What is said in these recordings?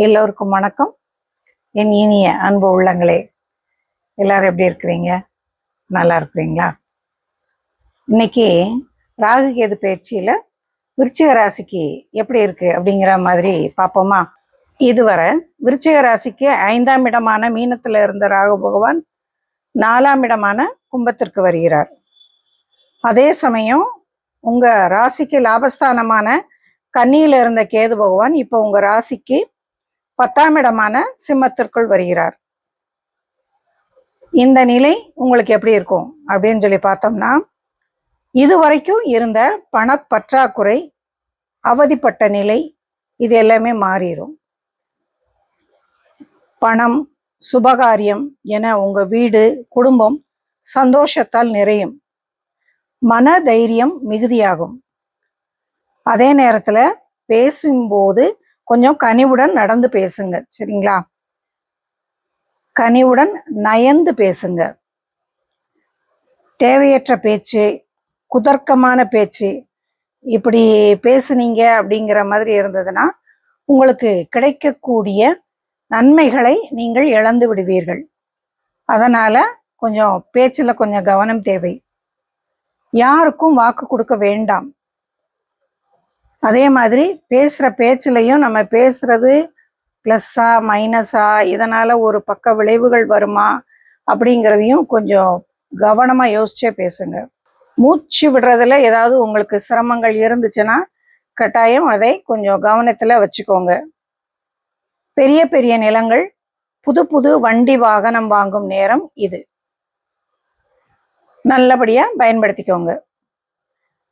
எல்லோருக்கும் வணக்கம். என் இனிய அன்பு உள்ளங்களே எல்லாரும் எப்படி இருக்கிறீங்க? நல்லா இருக்கிறீங்களா? இன்னைக்கு ராகு கேது பயிற்சியில் விருச்சிக ராசிக்கு எப்படி இருக்கு அப்படிங்கிற மாதிரி பார்ப்போமா? இதுவரை விருச்சிக ராசிக்கு ஐந்தாம் இடமான மீனத்தில் இருந்த ராகு பகவான் நாலாம் இடமான கும்பத்திற்கு வருகிறார். அதே சமயம் உங்கள் ராசிக்கு லாபஸ்தானமான கன்னியில் இருந்த கேது பகவான் இப்போ உங்கள் ராசிக்கு பத்தாம் இடமான சிம்மத்திற்குள் வருகிறார். இந்த நிலை உங்களுக்கு எப்படி இருக்கும்? அப்படின்னு சொல்லி பார்த்தோம்னா இது வரைக்கும் இருந்த பணப்பற்றாக்குறை அவதிப்பட்ட நிலை இது எல்லாமே மாறிடும் பணம் சுபகாரியம் என உங்கள் வீடு குடும்பம் சந்தோஷத்தால் நிறையும். மன தைரியம் மிகுதியாகும். அதே நேரத்தில் பேசும்போது கொஞ்சம் கனிவுடன் நடந்து பேசுங்க சரிங்களா? கனிவுடன் நயந்து பேசுங்க. தேவையற்ற பேச்சு குதர்க்கமான பேச்சு இப்படி பேசுனீங்க அப்படிங்கிற மாதிரி இருந்ததுன்னா உங்களுக்கு கிடைக்கக்கூடிய நன்மைகளை நீங்கள் இழந்து விடுவீர்கள். அதனால் கொஞ்சம் பேச்சில் கொஞ்சம் கவனம் தேவை. யாருக்கும் வாக்கு கொடுக்க வேண்டாம். அதே மாதிரி பேசுகிற பேச்சுலையும் நம்ம பேசுகிறது ப்ளஸ்ஸா மைனஸா இதனால் ஒரு பக்க விளைவுகள் வருமா அப்படிங்கிறதையும் கொஞ்சம் கவனமாக யோசிச்சே பேசுங்க. மூச்சு விடுறதுல ஏதாவது உங்களுக்கு சிரமங்கள் இருந்துச்சுன்னா கட்டாயம் அதை கொஞ்சம் கவனத்தில் வச்சுக்கோங்க. பெரிய பெரிய நிலங்கள் புது புது வண்டி வாகனம் வாங்கும் நேரம் இது. நல்லபடியாக பயன்படுத்திக்கோங்க.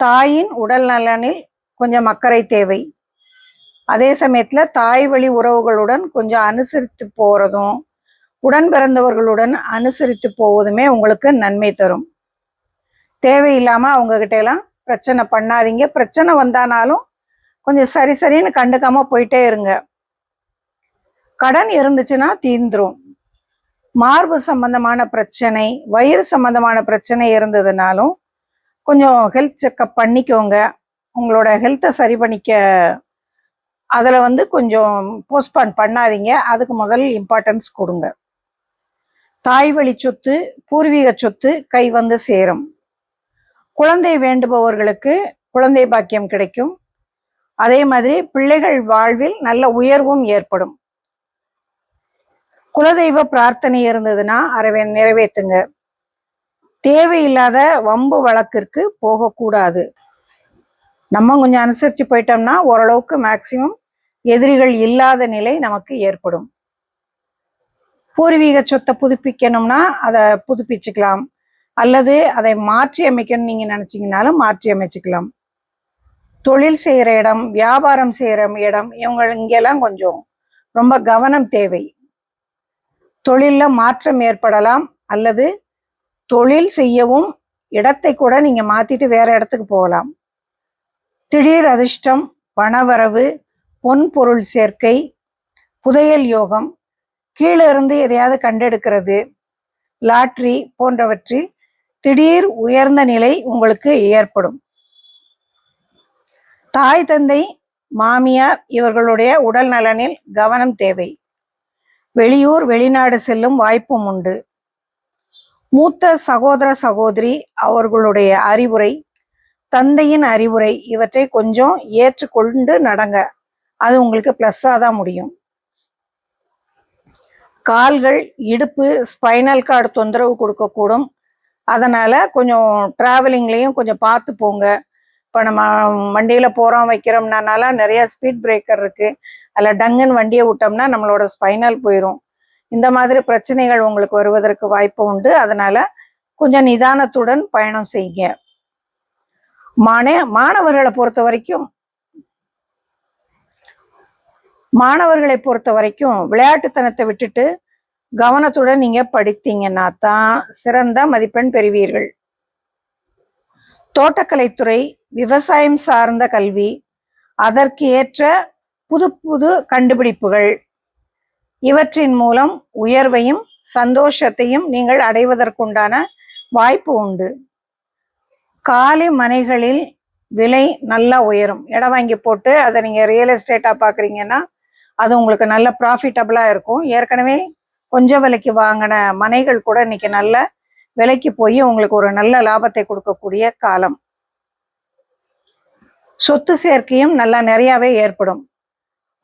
தாயின் உடல் நலனில் கொஞ்சம் அக்கறை தேவை. அதே சமயத்தில் தாய் வழி உறவுகளுடன் கொஞ்சம் அனுசரித்து போகிறதும் உடன் பிறந்தவர்களுடன் அனுசரித்து போவதுமே உங்களுக்கு நன்மை தரும். தேவையில்லாமல் அவங்கக்கிட்ட எல்லாம் பிரச்சனை பண்ணாதீங்க. பிரச்சனை வந்தானாலும் கொஞ்சம் சரி சரின்னு கண்டுக்காமல் போயிட்டே இருங்க. கடன் இருந்துச்சுன்னா தீந்துரும். மார்பு சம்பந்தமான பிரச்சனை வயிறு சம்பந்தமான பிரச்சனை இருந்ததுனாலும் கொஞ்சம் ஹெல்த் செக்கப் பண்ணிக்கோங்க. உங்களோட ஹெல்த்தை சரி பண்ணிக்க அதில் வந்து கொஞ்சம் போஸ்ட்பான் பண்ணாதீங்க. அதுக்கு முதல் இம்பார்ட்டன்ஸ் கொடுங்க. தாய் வழி சொத்து பூர்வீக சொத்து கை வந்து சேரும். குழந்தை வேண்டுபவர்களுக்கு குழந்தை பாக்கியம் கிடைக்கும். அதே மாதிரி பிள்ளைகள் வாழ்வில் நல்ல உயர்வும் ஏற்படும். குலதெய்வ பிரார்த்தனை இருந்ததுன்னா அறவே நிறைவேற்றுங்க. தேவையில்லாத வம்பு வழக்கிற்கு போகக்கூடாது. நம்ம கொஞ்சம் அனுசரித்து போயிட்டோம்னா ஓரளவுக்கு மேக்சிமம் எதிரிகள் இல்லாத நிலை நமக்கு ஏற்படும். பூர்வீக சொத்தை புதுப்பிக்கணும்னா அதை புதுப்பிச்சுக்கலாம். அல்லது அதை மாற்றி அமைக்கணும்னு நீங்கள் நினச்சிங்கனாலும் மாற்றி அமைச்சிக்கலாம். தொழில் செய்கிற இடம் வியாபாரம் செய்கிற இடம் இவங்க இங்கெல்லாம் கொஞ்சம் ரொம்ப கவனம் தேவை. தொழிலில் மாற்றம் ஏற்படலாம். அல்லது தொழில் செய்யவும் இடத்தை கூட நீங்கள் மாற்றிட்டு வேற இடத்துக்கு போகலாம். திடீர் அதிர்ஷ்டம் பணவரவு பொன் பொருள் சேர்க்கை புதையல் யோகம் கீழே இருந்து எதையாவது கண்டெடுக்கிறது லாட்ரி போன்றவற்றில் திடீர் உயர்ந்த நிலை உங்களுக்கு ஏற்படும். தாய் தந்தை மாமியார் இவர்களுடைய உடல் நலனில் கவனம் தேவை. வெளியூர் வெளிநாடு செல்லும் வாய்ப்பும் உண்டு. மூத்த சகோதர சகோதரி அவர்களுடைய அறிவுரை தந்தையின் அறிவுரை இவற்றை கொஞ்சம் ஏற்றுக்கொண்டு நடங்க. அது உங்களுக்கு ப்ளஸ்ஸாக தான் முடியும். கால்கள் இடுப்பு ஸ்பைனல் கார்டு தொந்தரவு கொடுக்கக்கூடும். அதனால் கொஞ்சம் ட்ராவலிங்லேயும் கொஞ்சம் பார்த்து போங்க. இப்போ நம்ம வண்டியில் போகிறோம் வைக்கிறோம்னால நிறையா ஸ்பீட் பிரேக்கர் இருக்குது அதில் டங்குன்னு வண்டியை விட்டோம்னா நம்மளோட ஸ்பைனல் போயிடும் இந்த மாதிரி பிரச்சனைகள் உங்களுக்கு வருவதற்கு வாய்ப்பு உண்டு. அதனால் கொஞ்சம் நிதானத்துடன் பயணம் செய்யுங்க. மாண மாணவர்களை பொறுத்த வரைக்கும் மாணவர்களை பொறுத்த வரைக்கும் விளையாட்டுத்தனத்தை விட்டுட்டு கவனத்துடன் நீங்க படித்தீங்கன்னா தான் சிறந்த மதிப்பெண் பெறுவீர்கள். தோட்டக்கலைத்துறை விவசாயம் சார்ந்த கல்வி அதற்கு ஏற்ற புது புது கண்டுபிடிப்புகள் இவற்றின் மூலம் உயர்வையும் சந்தோஷத்தையும் நீங்கள் அடைவதற்குண்டான வாய்ப்பு உண்டு. காலி மனைகளில் விலை நல்லா உயரும். இடம் வாங்கி போட்டு அதை நீங்கள் ரியல் எஸ்டேட்டாக பார்க்குறீங்கன்னா அது உங்களுக்கு நல்ல ப்ராஃபிட்டபுளாக இருக்கும். ஏற்கனவே கொஞ்ச விலைக்கு வாங்கின மனைகள் கூட இன்னைக்கு நல்ல விலைக்கு போய் உங்களுக்கு ஒரு நல்ல லாபத்தை கொடுக்கக்கூடிய காலம். சொத்து சேர்க்கையும் நல்லா நிறையாவே ஏற்படும்.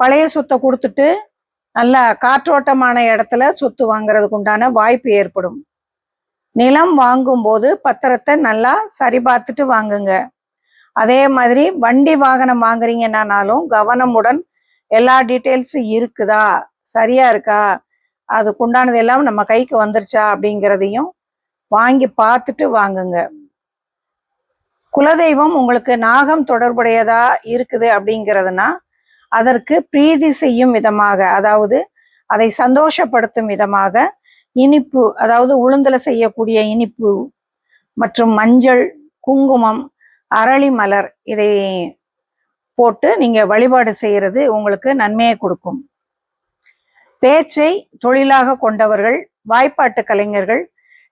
பழைய சொத்தை கொடுத்துட்டு நல்லா காற்றோட்டமான இடத்துல சொத்து வாங்குறதுக்கு உண்டான வாய்ப்பு ஏற்படும். நிலம் வாங்கும்போது பத்திரத்தை நல்லா சரி பார்த்துட்டு வாங்குங்க. அதே மாதிரி வண்டி வாகனம் வாங்குறீங்கன்னாலும் கவனமுடன் எல்லா டீட்டெயில்ஸும் இருக்குதா? சரியா இருக்கா? அதுக்குண்டானது எல்லாம் நம்ம கைக்கு வந்துருச்சா அப்படிங்கிறதையும் வாங்கி பார்த்துட்டு வாங்குங்க. குலதெய்வம் உங்களுக்கு நாகம் தொடர்புடையதா இருக்குது அப்படிங்கிறதுனா அதற்கு பிரீதி செய்யும் விதமாக அதாவது அதை சந்தோஷப்படுத்தும் விதமாக இனிப்பு அதாவது உளுந்தில் செய்யக்கூடிய இனிப்பு மற்றும் மஞ்சள் குங்குமம் அரளி மலர் இதை போட்டு நீங்கள் வழிபாடு செய்யறது உங்களுக்கு நன்மையை கொடுக்கும். பேச்சை தொழிலாக கொண்டவர்கள் வாய்ப்பாட்டு கலைஞர்கள்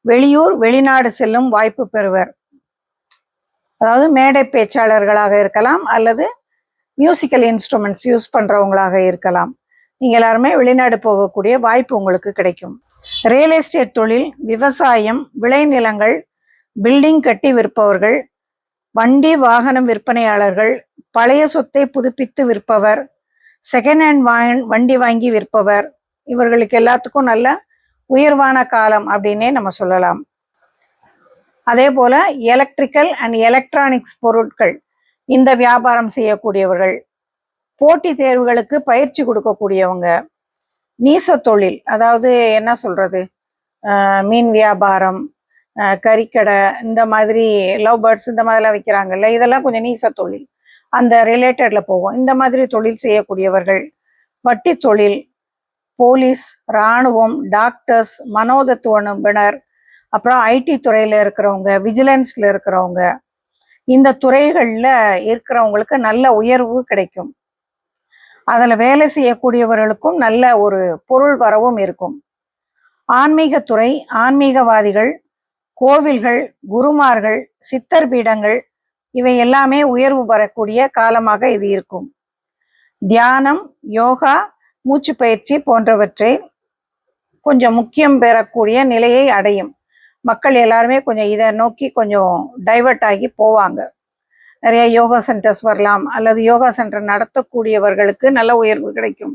வெளியூர் வெளிநாடு செல்லும் வாய்ப்பு பெறுவர். அதாவது மேடை பேச்சாளர்களாக இருக்கலாம் அல்லது மியூசிக்கல் இன்ஸ்ட்ருமெண்ட்ஸ் யூஸ் பண்றவங்களாக இருக்கலாம். நீங்கள் எல்லாருமே வெளிநாடு போகக்கூடிய வாய்ப்பு உங்களுக்கு கிடைக்கும். ரியல் எஸ்டேட் தொழில் விவசாயம் விளைநிலங்கள் பில்டிங் கட்டி விற்பவர்கள் வண்டி வாகனம் விற்பனையாளர்கள் பழைய சொத்தை புதுப்பித்து விற்பவர் செகண்ட் ஹேண்ட் வா வண்டி வாங்கி விற்பவர். இவர்களுக்கு எல்லாத்துக்கும் நல்ல உயர்வான காலம் அப்படின்னே நம்ம சொல்லலாம். அதே போல எலக்ட்ரிக்கல் அண்ட் எலக்ட்ரானிக்ஸ் பொருட்கள் இந்த வியாபாரம் செய்யக்கூடியவர்கள் போட்டி தேர்வுகளுக்கு பயிற்சி கொடுக்கக்கூடியவங்க. நீச தொழில் அதாவது என்ன சொல்றது? மீன் வியாபாரம் கறிக்கடை இந்த மாதிரி லவ் பேர்ட்ஸ் இந்த மாதிரிலாம் விற்கிறாங்கல்ல இதெல்லாம் கொஞ்சம் நீச தொழில் அந்த ரிலேட்டட்ல போவோம். இந்த மாதிரி தொழில் செய்யக்கூடியவர்கள் வட்டி தொழில் போலீஸ் இராணுவம் டாக்டர்ஸ் மனோதத்துவ நிபுணர் அப்புறம் ஐடி துறையில இருக்கிறவங்க விஜிலன்ஸ்ல இருக்கிறவங்க இந்த துறைகள்ல இருக்கிறவங்களுக்கு நல்ல உயர்வு கிடைக்கும். அதில் வேலை செய்யக்கூடியவர்களுக்கும் நல்ல ஒரு பொருள் வரவும் இருக்கும். ஆன்மீகத்துறை ஆன்மீகவாதிகள் கோவில்கள் குருமார்கள் சித்தர் பீடங்கள் இவை எல்லாமே உயர்வு பெறக்கூடிய காலமாக இது இருக்கும். தியானம் யோகா மூச்சு பயிற்சி போன்றவற்றை கொஞ்சம் முக்கியம் பெறக்கூடிய நிலையை அடையும். மக்கள் எல்லாருமே கொஞ்சம் இதை நோக்கி கொஞ்சம் டைவர்ட் ஆகி போவாங்க. நிறைய யோகா சென்டர்ஸ் வரலாம் அல்லது யோகா சென்டர் நடத்தக்கூடியவர்களுக்கு நல்ல உயர்வு கிடைக்கும்.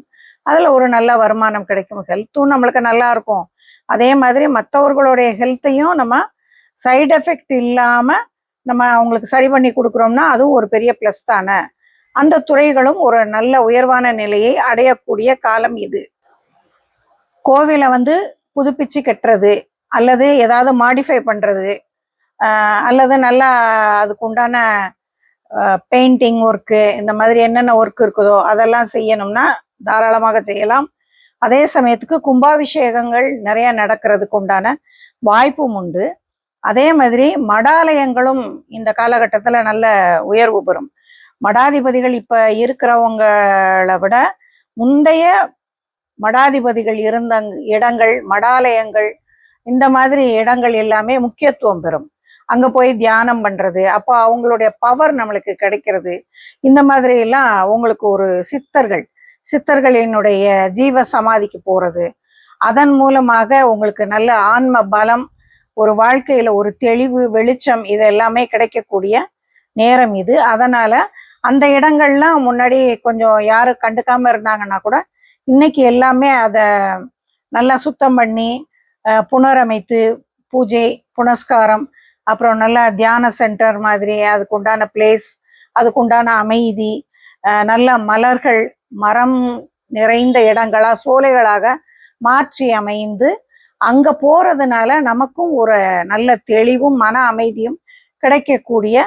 அதில் ஒரு நல்ல வருமானம் கிடைக்கும். ஹெல்த்தும் நம்மளுக்கு நல்லா இருக்கும். அதே மாதிரி மற்றவர்களுடைய ஹெல்த்தையும் நம்ம சைடு எஃபெக்ட் இல்லாமல் நம்ம அவங்களுக்கு சரி பண்ணி கொடுக்குறோம்னா அதுவும் ஒரு பெரிய ப்ளஸ் தானே. அந்த துறைகளும் ஒரு நல்ல உயர்வான நிலையை அடையக்கூடிய காலம் இது. கோவிலை வந்து புதுப்பிச்சு கட்டுறது அல்லது ஏதாவது மாடிஃபை பண்ணுறது அல்லது நல்லா அதுக்கு உண்டான பெயிண்டிங் ஒர்க்கு இந்த மாதிரி என்னென்ன ஒர்க் இருக்குதோ அதெல்லாம் செய்யணும்னா தாராளமாக செய்யலாம். அதே சமயத்துக்கு கும்பாபிஷேகங்கள் நிறைய நடக்கிறதுக்கு உண்டான வாய்ப்பும் உண்டு. அதே மாதிரி மடாலயங்களும் இந்த காலகட்டத்தில் நல்ல உயர்வு பெறும். மடாதிபதிகள் இப்போ இருக்கிறவங்களை விட முந்தைய மடாதிபதிகள் இருந்த இடங்கள் மடாலயங்கள் இந்த மாதிரி இடங்கள் எல்லாமே முக்கியத்துவம் பெறும். அங்கே போய் தியானம் பண்ணுறது அப்போ அவங்களுடைய பவர் நம்மளுக்கு கிடைக்கிறது. இந்த மாதிரி எல்லாம் உங்களுக்கு ஒரு சித்தர்கள் சித்தர்களினுடைய ஜீவ சமாதிக்கு போகிறது அதன் மூலமாக உங்களுக்கு நல்ல ஆன்ம பலம் ஒரு வாழ்க்கையில் ஒரு தெளிவு வெளிச்சம் இது எல்லாமே கிடைக்கக்கூடிய நேரம் இது. அதனால் அந்த இடங்கள்லாம் முன்னாடி கொஞ்சம் யாரும் கண்டுக்காமல் இருந்தாங்கன்னா கூட இன்னைக்கு எல்லாமே அதை நல்லா சுத்தம் பண்ணி புனரமைத்து பூஜை புனஸ்காரம் அப்புறம் நல்ல தியான சென்டர் மாதிரி அதுக்கு உண்டான பிளேஸ் அதுக்கு உண்டான அமைதி நல்ல மலர்கள் மரம் நிறைந்த இடங்களாக சோலைகளாக மாற்றி அமைந்து அங்கே போகிறதுனால நமக்கும் ஒரு நல்ல தெளிவும் மன அமைதியும் கிடைக்கக்கூடிய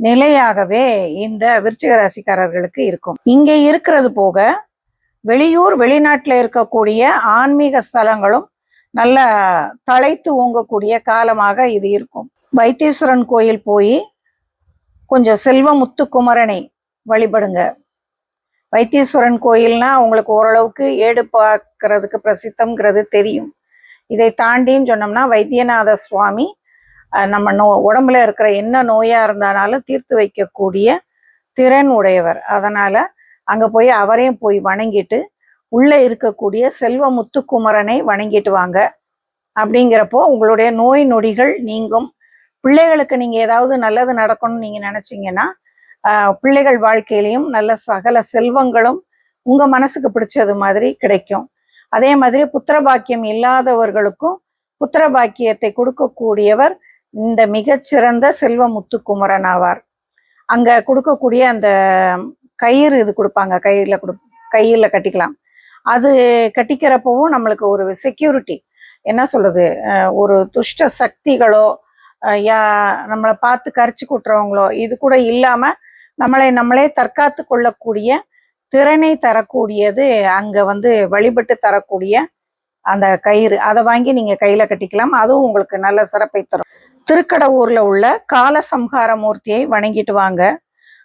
நிலையாகவே இந்த விருச்சிக ராசிக்காரர்களுக்கு இருக்கும். இங்கே இருக்கிறது போக வெளியூர் வெளிநாட்டில் இருக்கக்கூடிய ஆன்மீக ஸ்தலங்களும் நல்ல தழைத்து ஓங்கக்கூடிய காலமாக இது இருக்கும். வைத்தீஸ்வரன் கோயில் போய் கொஞ்சம் செல்வ முத்துக்குமரனை வழிபடுங்க. வைத்தீஸ்வரன் கோயில்னா உங்களுக்கு ஓரளவுக்கு ஏடு பார்க்கறதுக்கு பிரசித்தம்ங்கிறது தெரியும். இதை தாண்டின்னு சொன்னோம்னா வைத்தியநாத சுவாமி நம்ம நோ உடம்புல இருக்கிற என்ன நோயா இருந்தாலும் தீர்த்து வைக்கக்கூடிய திறன் உடையவர். அதனால அங்கே போய் அவரையும் போய் வணங்கிட்டு உள்ளே இருக்கக்கூடிய செல்வ முத்துக்குமரனை வணங்கிட்டு வாங்க. அப்படிங்கிறப்போ உங்களுடைய நோய் நொடிகள் நீங்கும். பிள்ளைகளுக்கு நீங்கள் ஏதாவது நல்லது நடக்கணும்னு நீங்கள் நினச்சிங்கன்னா பிள்ளைகள் வாழ்க்கையிலையும் நல்ல சகல செல்வங்களும் உங்கள் மனசுக்கு பிடிச்சது மாதிரி கிடைக்கும். அதே மாதிரி புத்திர பாக்கியம் இல்லாதவர்களுக்கும் புத்திர பாக்கியத்தை கொடுக்கக்கூடியவர் இந்த மிகச்சிறந்த செல்வ முத்துக்குமரன் ஆவார். அங்கே கொடுக்கக்கூடிய அந்த கயிறு இது கொடுப்பாங்க. கையில் கொடு கையில கட்டிக்கலாம். அது கட்டிக்கிறப்பவும் நம்மளுக்கு ஒரு செக்யூரிட்டி என்ன சொல்றது? ஒரு துஷ்ட சக்திகளோ யா நம்மளை பார்த்து கரிச்சு கூட்டுறவங்களோ இது கூட இல்லாமல் நம்மளை நம்மளே தற்காத்து கொள்ளக்கூடிய திறனை தரக்கூடியது அங்கே வந்து வழிபட்டு தரக்கூடிய அந்த கயிறு. அதை வாங்கி நீங்கள் கையில் கட்டிக்கலாம். அதுவும் உங்களுக்கு நல்ல சிறப்பை தரும். திருக்கடவூர்ல உள்ள காலசம்ஹார மூர்த்தியை வணங்கிட்டு வாங்க.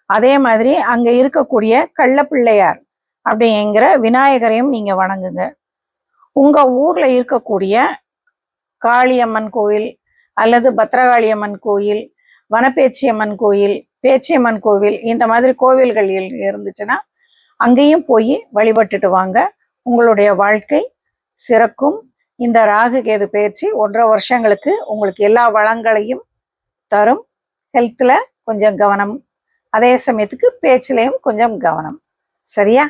அதே மாதிரி அங்கே இருக்கக்கூடிய கள்ளப்பிள்ளையார் அப்படிங்கிற விநாயகரையும் நீங்கள் வணங்குங்க. உங்கள் ஊரில் இருக்கக்கூடிய காளியம்மன் கோயில் அல்லது பத்ரகாளியம்மன் கோயில் வனப்பேச்சியம்மன் கோயில் பேச்சியம்மன் கோவில் இந்த மாதிரி கோவில்கள் இருந்துச்சுன்னா அங்கேயும் போய் வழிபட்டுட்டு வாங்க. உங்களுடைய வாழ்க்கை சிறக்கும். இந்த ராகு கேது பயிற்சி ஒன்றரை வருஷங்களுக்கு உங்களுக்கு எல்லா வளங்களையும் தரும். ஹெல்த்தில் கொஞ்சம் கவனம். அதே சமயத்துக்கு பேச்சிலையும் கொஞ்சம் கவனம். சரியா?